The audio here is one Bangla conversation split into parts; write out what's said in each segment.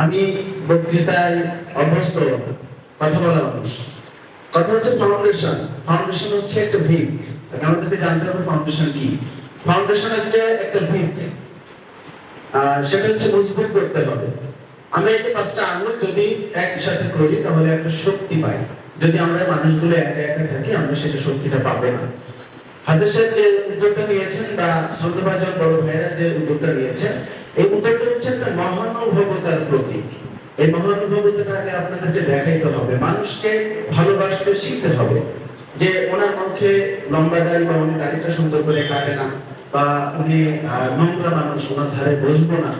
আমি বক্তৃতায় অভ্যস্ত কথা বলা মানুষ কথা হচ্ছে ফাউন্ডেশন ফাউন্ডেশন হচ্ছে একটা ভিত। আমাদেরকে জানতে হবে ফাউন্ডেশন কি। ফাউন্ডেশন হচ্ছে একটা ভিত। সেটা হচ্ছে মজবুত করতে হবে। আমরা এই যে পাঁচটা আঙুল যদি একসাথে করি, তাহলে একটা শক্তি পাই। যদি আমরা মানুষগুলো একা একা থাকি, আমরা সেটা শক্তিটা পাবো না। হাদিসের যে উদ্যোগটা নিয়েছেন, বা শ্রদ্ধাভাজন বড় ভাইরা যে উদ্যোগটা নিয়েছেন, এই উদ্যোগটা হচ্ছে একটা মহানুভবতার প্রতীক। এই মহানুভবতাটাকে আপনাদেরকে দেখাইতে হবে, মানুষকে ভালোবাসতে শিখতে হবে যে ওনার মুখে লম্বা দাড়ি বা উনি দাড়িটা সুন্দর করে কাটে না বা উনি নোংরা মানুষ, ওনার ধারে বসবো না।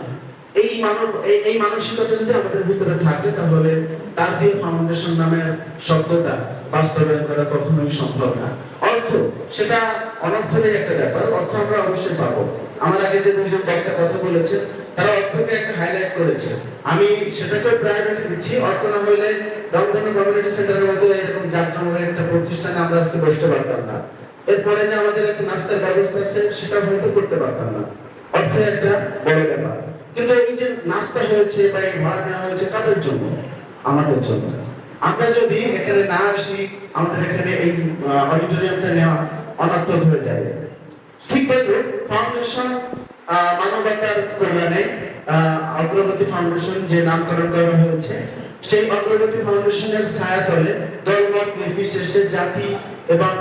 এই মানব, এই মানসিকতা যদি আমাদের ভিতরে থাকে, তাহলে তার দিয়ে ফাউন্ডেশন নামের শব্দটা বাস্তবায়ন করা কখনোই সম্ভব না। অর্থ, সেটা অনর্থেরই একটা ব্যাপার, অর্থ আমরা অবশ্যই পাবো। আমার আগে যে দুইজন বক্তা কথা বলেছে তারা অর্থকে একটা হাইলাইট করেছে। আমি সেটাকে প্রায়োরিটি দিচ্ছি। অর্থ না হইলে রংধনু কমিউনিটি সেন্টারের মতো এরকম জাঁকজমকের একটা প্রতিষ্ঠানে আমরা আজকে বসতে পারতাম না। এরপরে যে আমাদের একটা নাস্তার ব্যবস্থা আছে, সেটা হয়তো করতে পারতাম না। অর্থ একটা বড় ব্যাপার। কিন্তু এই যে নাস্তা হয়েছে বা এই ভাড়া নেওয়া হয়েছে, কাদের জন্য? আমাদের জন্য। আমরা যদি এখানে না আসি, আমাদের এখানে এই অডিটোরিয়ামটা নেওয়া অনর্থক হয়ে যায়। ঠিক বলব ফাউন্ডেশন মানবতার কল্যাণে অগ্রগতি ফাউন্ডেশন যে নামকরণ করা হয়েছে, সেই অগ্রগতি ফাউন্ডেশনের ছায়াতলে দলমত নির্বিশেষে, জাতি এবং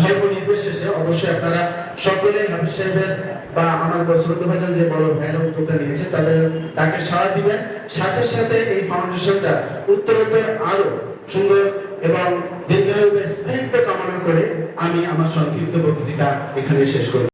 ধর্ম নির্বিশেষে অবশ্যই আপনারা সকলে হাফিজ সাহেবের বা আমার শ্রদ্ধাভাজন যে বড় ভাইরা উদ্যোগটা নিয়েছে, তাদের তাকে সাড়া দিবেন। সাথে সাথে এই ফাউন্ডেশনটা উত্তরোত্তর আরও সুন্দর এবং দীর্ঘায়ু স্থায়িত্ব কামনা করে আমি আমার সংক্ষিপ্ত বক্তৃতা এখানে শেষ করি